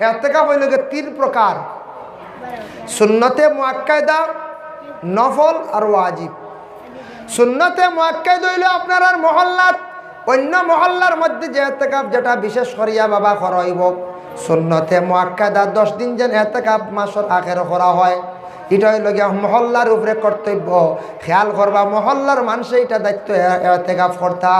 এতেকাফ হইল গিয়ে তিন প্রকার। সুন্নতে মোয়াক্কায়দা নফল আর ওয়াজিব। সুন্নতে মোয়াক্কায় হইল আপনার আর মহল্লাত। অন্য মহল্লার মধ্যে যে এতেকাপ যেটা বিশেষ করিয়া বাবা করাইব। সুন্নতে মোয়াক্কায়দা দশ দিন যেন এতেকাপ মাসের আখের করা হয়। এটা হইল গিয়া মহল্লার উপরে কর্তব্য। খেয়াল করবা, মহল্লার মানুষে এটা দায়িত্ব এতেকাপ ফর্তা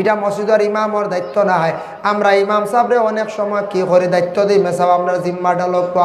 এটা মসজিদের ইমামর দায়িত্ব না হয় আমরা ইমাম সাহেবরে অনেক সময় কি করে, দায়িত্ব দিই, মেসাব আমরা জিম্মাটা লোক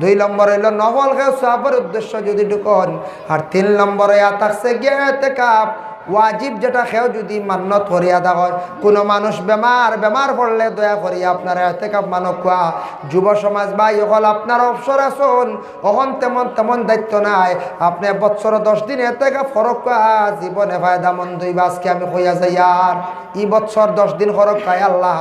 দুই নম্বর হইল নবল খেয়ে সাহাবের উদ্দেশ্য যদি ঢুকন, আর তিন নম্বরে থাকছে গিয়ে এতেকাপ। ওয়াজিব যেটা খেয়েও যদি মান্যত করিয়া দেখো কোনো মানুষ বেমার বেমার পড়লে দয়া করি আপনারা এতে কাপ মানব কোয়া যুব সমাজ বা ইহল আপনার অবসর আসুন অহন তেমন তেমন দায়িত্ব নাই। আপনি বৎসর দশ দিন এতে কাপ ফরক কোয়া জীবনে ফায়দা মন্দ আজকে আমি কইয়া যাই আর ই বৎসর দশ দিন ফরক খাই আল্লাহ।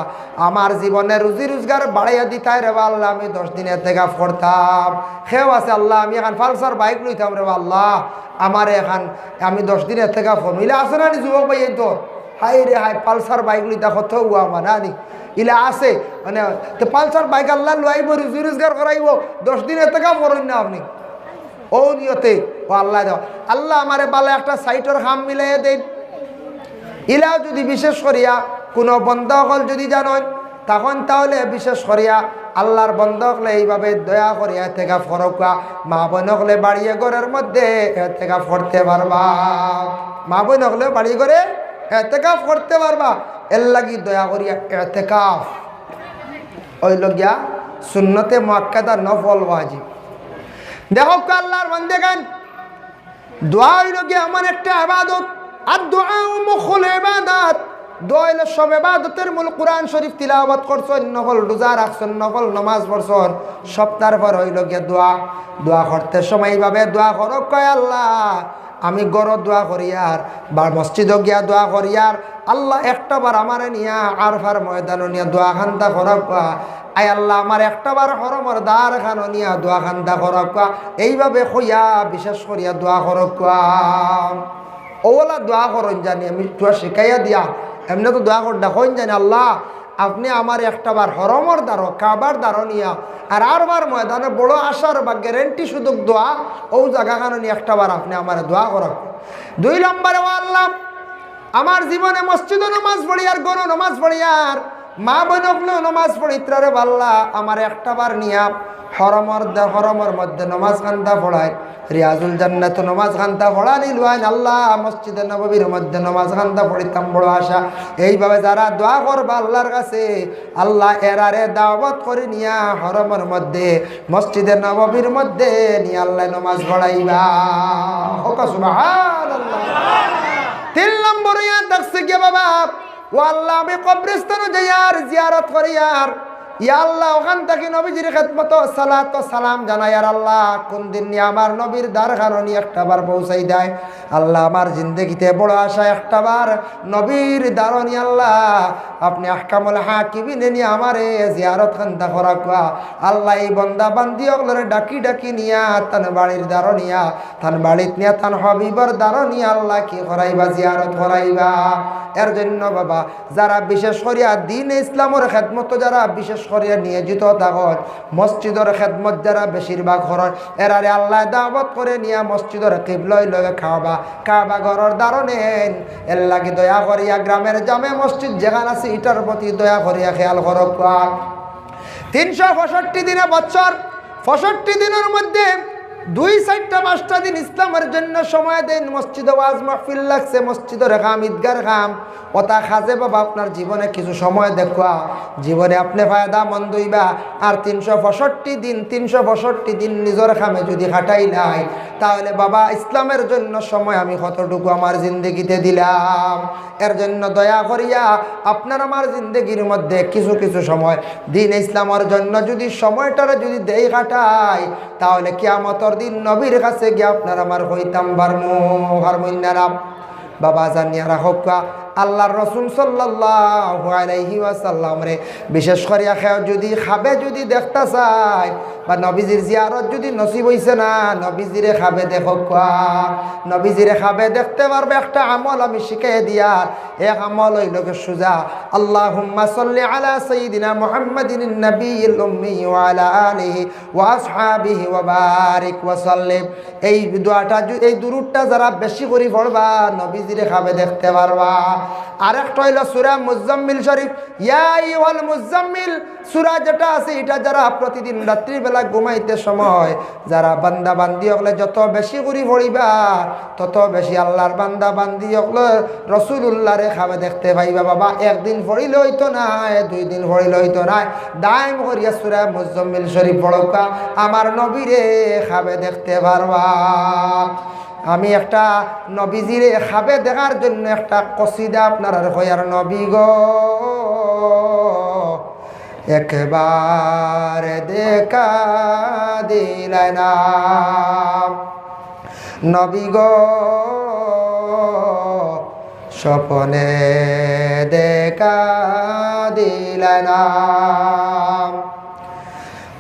আমার জীবনে রুজি রোজগার বাড়াইয়া দিতাই রে আল্লাহ, আমি দশ দিন এতে কাপ করতাম সেও আছে আল্লাহ, আমি এখন ফালসার বাইক লইতাম রে আল্লাহ। আমার এখন, আমি দশ দিনের থেকে ফোন। ইলে আছে না নি যুবক ভাই এই তো? হাই রে হাই পালসার বাইক লইতা কত হুয়া মানে আনি ইলে আছে। মানে তো পালসার বাইক আল্লাহ লুয়াইব রুজি রোজগার করাইব, দশ দিনের থেকে পড়েন না আপনি। ও নিয়তে, ও আল্লাহ দেওয়া। আল্লাহ আমারে বালা একটা সাইটের হাম মিলাইয়া দেন। ইলাও যদি বিশেষ করিয়া কোনো বন্ধ হল যদি জানেন তখন তাহলে বিশেষ করিয়া আল্লাহর বন্ধ হলে এইভাবে দয়া করিয়া থেকে ফরকা মা বোন হলে বাড়িয়ে ঘরের মধ্যে এতেকা ফরতে পারবা। মা বোন হলে বাড়িয়ে ঘরে এতেকাফ করতে পারবা। এর লাগি দয়া করিয়া এতেকাফ ওই লগিয়া সুন্নতে মাক্কাদা নফল ওয়াজিব। দেখো আল্লাহর বন্দে গান দোয়া হইল গিয়ে আমার একটা আবাদত আর দোয়া মুখল ইবাদত দোয়া হইল সব ইবাদতের মূল কোরআন শরীফ তিলাওয়াত করছেন, নফল রোজা রাখছেন, নফল নমাজ পড়ছেন। সপ্তাহের পর হইল গিয়ে দোয়া। দোয়া করতে সময় এইভাবে দোয়া করো, কয় আল্লাহ, আমি গড় দোয়া করিয়ার বা মসজিদ গিয়া দোয়া করিয়ার আল্লাহ একটা বার আমারে নিয়া আরফার ময়দান নিয়া দোয়া খান্তা করা, কোয়া। আই আল্লাহ, আমার একটা বার হরমর দ্বার খান নিয়া দোয়া খান্তা করা, কোয়া। এইভাবে কইয়া বিশেষ করিয়া দোয়া কোয়া। ওলা দোয়া করন জানি আমি দোয়া শিখাইয়া দিয়া এমনি তো দোয়া কর দেখুন জানি আল্লাহ, আপনি আমার একটা বার হরমর দ্বারো কাবার দ্বারো নিয়া, আর আরবার ময়দানে বড় আশার বা গ্যারেন্টি সুযোগ দোয়া, ও জায়গা কারণে একটা বার আপনি আমার দোয়া করক দুই নম্বরে, ও আল্লাহ, আমার জীবনে মসজিদও নমাজ পড়ি আর গরু নমাজ পড়ি আর মা বোনকলেও নমাজ পড়ি ত্রারে বাল্লা, আমার একটা বার নিয়া হরমর দে হরমর মধ্যে নমাজ খান্তা পড়ায়। রিয়াজুল জান্নাত নমাজ খান্তা পড়ালি লুয়াইন আল্লাহ, মসজিদে নববীর মধ্যে নমাজ খান্তা পড়িতাম বড় আশা। এইভাবে যারা দোয়া করবা আল্লাহর কাছে, আল্লাহ এরারে দাওয়াত করে নিয়া হরমর মধ্যে, মসজিদে নববীর মধ্যে নিয়ে আল্লাহ নমাজ পড়াইবা। হোক, সুবহানাল্লাহ। তিন নম্বর ইয়ার দেখছে গিয়ে বাবা? ও আল্লাহ, আমি কবরিস্তানও যাই আর জিয়ারত করি আর ইয়া আল্লাহ, ওখান থেকে নবীজির খেদমত, সালাত সালাম জানাই আর আল্লাহ কোন দিন নিয়ে আমার নবীর দ্বার কারণে একটা বার পৌঁছাই দেয়। আল্লাহ আমার জিন্দগিতে বড় আশা একটা বার। নবীর দ্বারণি আল্লাহ, আপনি আহকামুল হাকিবিনে নিয়ে আমারে জিয়ারত খান্তা করা কুয়া আল্লাহ এই বন্দা বান্দি অগলরে ডাকি ডাকি নিয়া তান বাড়ির দ্বারো নিয়া তান বাড়িত নিয়া তান হবিবর নিয়া আল্লাহ কি করাইবা, জিয়ারত করাইবা। এর জন্য বাবা, যারা বিশেষ করিয়া দিন ইসলামের খেদমত, যারা বিশেষ করিয়া নিয়োজিত থাকত, মসজিদের খেদমত যারা বেশিরভাগ হরণ, এরারে আল্লাহ দাওয়াত করে নিয়া মসজিদের কিবলই লগে খাওয়াবা। কাবা ঘরের দারণেন এর লাগি দয়া করিয়া গ্রামের জামে মসজিদ যেখানে আছে ইটার প্রতি দয়া করিয়া খেয়াল করক তিনশো পঁয়ষট্টি দিনে বছর, পঁয়ষট্টি দিনের মধ্যে দুই চারটা পাঁচটা দিন ইসলামের জন্য সময় দেন, মসজিদে ওয়াজ মাহফিল লাগছে মসজিদের খাম ঈদগার খাম ওটা খাজে বাবা, আপনার জীবনে কিছু সময় দেখুয়া। জীবনে আপনি ফায়দা মন হইবা। আর তিনশো পঁয়ষট্টি দিন, তিনশো পঁয়ষট্টি দিন নিজের খামে যদি খাটাই নাই, তাহলে বাবা, ইসলামের জন্য সময় আমি কতটুকু আমার জিন্দগিতে দিলাম? এর জন্য দয়া করিয়া আপনার আমার জিন্দগির মধ্যে কিছু কিছু সময়। দিন ইসলামের জন্য যদি সময়টারে যদি দেই কাটাই তাহলে কিয়ামতর দিন নবীর কাছে গিয়ে আপনার আমার হইতাম বারমু হারমুন্যারাম বাবা জানিয়ারা রাখা আল্লাহর রসুল সাল্লাল্লাহু আলাইহি বিশেষ করিয়া খেয়ে যদি খাবে, যদি দেখতে চায়, বা নবীজির জিয়ারত যদি নসিব হইছে না, নবীজিরে খাবে দেখো নবীজিরে খাবে দেখতে পারবে, একটা আমল আমি শিখিয়ে দিয়ার এক আমল হইলকে সুজা, আল্লাহুম্মা সাল্লি আলা সাইয়্যিদিনা মুহাম্মাদিন এই ju- এই দুরুদটা যারা বেশি করে পড়বা, নবীজিরে খাবে দেখতে পারবা। আরেকটা হইল সূরা মুজাম্মিল শরীফ। আইয়ুহাল মুজাম্মিল, সূরা যেটা আছে, এটা যারা প্রতিদিন রাত্রিবেলা ঘুমাইতে সময়, যারা বান্দা বান্দি হকলে যত বেশি করে পড়িবা, তত বেশি আল্লাহর বান্দা বান্দি হকলে রসুল্লাহ রে খাবে দেখতে পাইবা, বাবা, একদিন পড়িলে হইতো না, দুই দিন পড়িলে হইতো না। দাইম করিয়া সুরা মুজম্মিল শরীফ পড়কা আমার নবীরে খাবে দেখতে পারবা। আমি একটা নবীজিরে খাবে দেখার জন্য একটা কসিদা আপনার হইয়ার নবী গো। একবার দেখা দিলে না। নবী গো, স্বপনে দেখা দিলে না।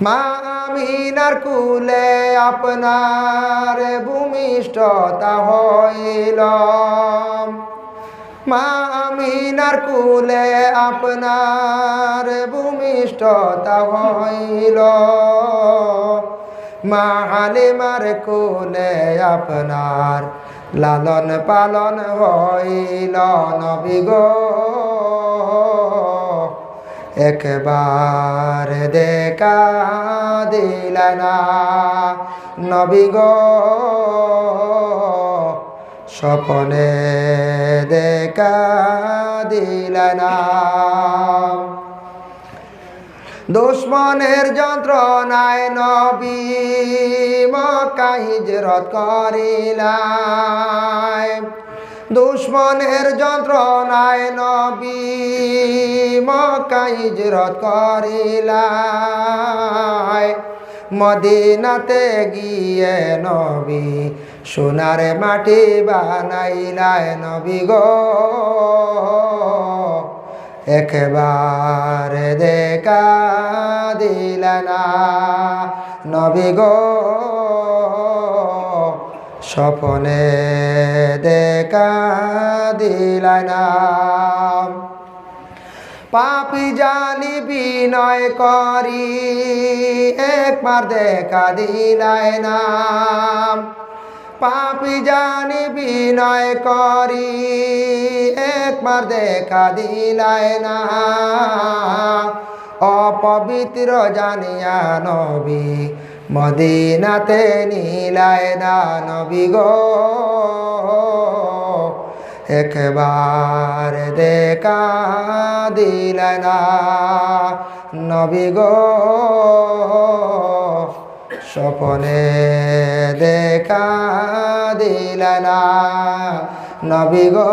মা আমিনার কুলে আপনার ভূমিষ্ঠতা হইল। মা আমিনার কুলে আপনার ভূমিষ্ঠতা হইল। মা কুলে আপনার লালন পালন হইল। নবী গো একবার দেখা দিল না। নবী গো, স্বপনে দেখা দিল না। দুশ্মনের যন্ত্রণায় নবী মক্কা হিজরত করিলাই দুশ্মনের যন্ত্রণায় নবী মক্কা হিজরত করিলাই। মদিনাতে গিয়ে নবী সোনার মাটি বানাইলায় নবী গো, একবার দেখা দিল না। নবী গো স্বপনে দেখা দিল না। পাপি জানি বিনয় করি, একবার দেখা দিলাই নাম পাপি জানি বিনয় করি, একবার দেখা দিলাই না। অপবিত্র জানিয়া নবী মদিনাতে নীলায় না নবী গো। একবার দেখা দিল না নবী গো। স্বপনে দেখা দিল না নবী গো।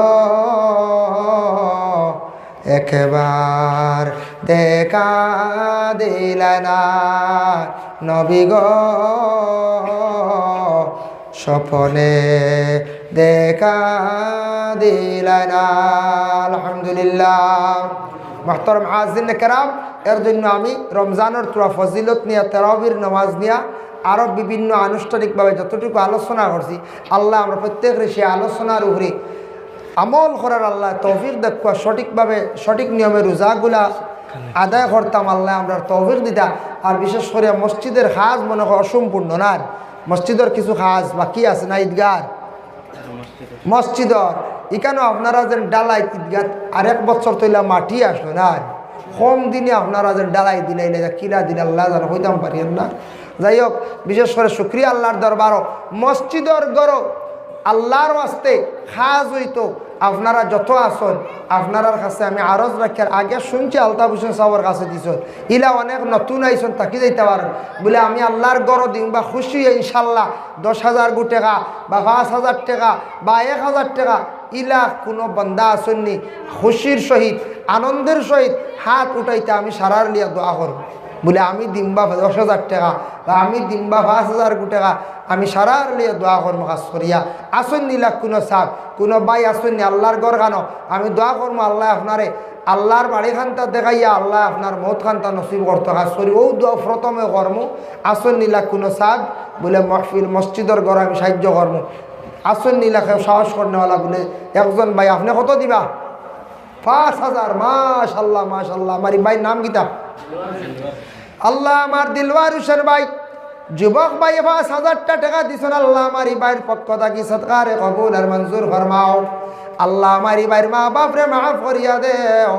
একবার দেখা দিল না নবী গো, স্বপনে দেখা দিল না। আলহামদুলিল্লাহ। মাহতরম হাজিন কেরাম, এর জন্য আমি রমজানের তোরা ফজিলত নিয়ে, তেরাবির নমাজ নিয়া আরও বিভিন্ন আনুষ্ঠানিকভাবে যতটুকু আলোচনা করছি, আল্লাহ আমরা প্রত্যেকের সে আলোচনার উপরে আমল করার আল্লাহ তৌফিক দেখুয়া সঠিকভাবে সঠিক নিয়মে রোজাগুলা আদায় করতাম আল্লাহ, আমরা তৌফিক দিতা আর বিশেষ করে মসজিদের খাজ মনে হয় অসম্পূর্ণ না মসজিদের কিছু খাজ বাকি আছে না ঈদগার? মসজিদর। এখানেও আপনারা যেন ডালাই ঈদগাহ আরেক বছর তৈলা মাটি আসলো না কম দিনে আপনারা যেন ডালাই দিলে কিলা দিলে আল্লাহ যেন হইতাম পারিয়েন না? যাই হোক, বিশেষ করে শুক্রিয়া আল্লাহর দরবারও। মসজিদর গড় আল্লাহর ওয়াস্তে খাজ হইতো আপনারা যত আসন আপনার কাছে আমি আরজ রাখার আগে শুনছি আলতাফ হোসেন সাহর কাছে দিছ ইলা অনেক নতুন আইসন তাকি যাইতে পারেন। বলে আমি আল্লাহর গড় দিম বা খুশি ইনশাল্লাহ দশ হাজার গু টাকা বা পাঁচ হাজার টাকা বা এক হাজার টাকা। ইলা কোনো বন্দা আসননি খুশির সহিত, আনন্দের সহিত হাত উঠাইতে আমি সারার লিয়া দোয়া করব। বলে, আমি দিমবা দশ হাজার টাকা, বা আমি দিমবা পাঁচ হাজার কো টাকা, আমি সারার লিয়ে দোয়া করব কাজ করিয়া, আসন নিলা কোনো সাপ কোনো বাই আসন নি আল্লাহর গড় গানো আমি দোয়া করব আল্লাহ আপনারে আল্লাহর বাড়ি খানটা দেখাইয়া আল্লাহ আপনার মত খানটা নসিব করতে কাজ করি ও দোয়া প্রথমে কর্ম আসন নিলা কোনো সাপ বলে, মহফিল মসজিদের গড় আমি সাহায্য করব আসন নিলাকে সাহস করনেওয়ালা বলে, একজন ভাই আপনি কত দিবা? পাঁচ হাজার মাশাল্লাহ মাশাল্লাহ আমার ভাইয়ের নাম গীতা আল্লাহ আমার দিলওয়ার হুসেন ভাই, যুবক ভাই, পাঁচ হাজারটা টাকা দিছেন। আল্লাহ আমার ভাইয়ের পক্ষ থাকি সৎকারে কবুল আর মঞ্জুর ফরমাও। আল্লাহ আমার ভাইয়ের মা বাপরে মাফ করিয়া দেও।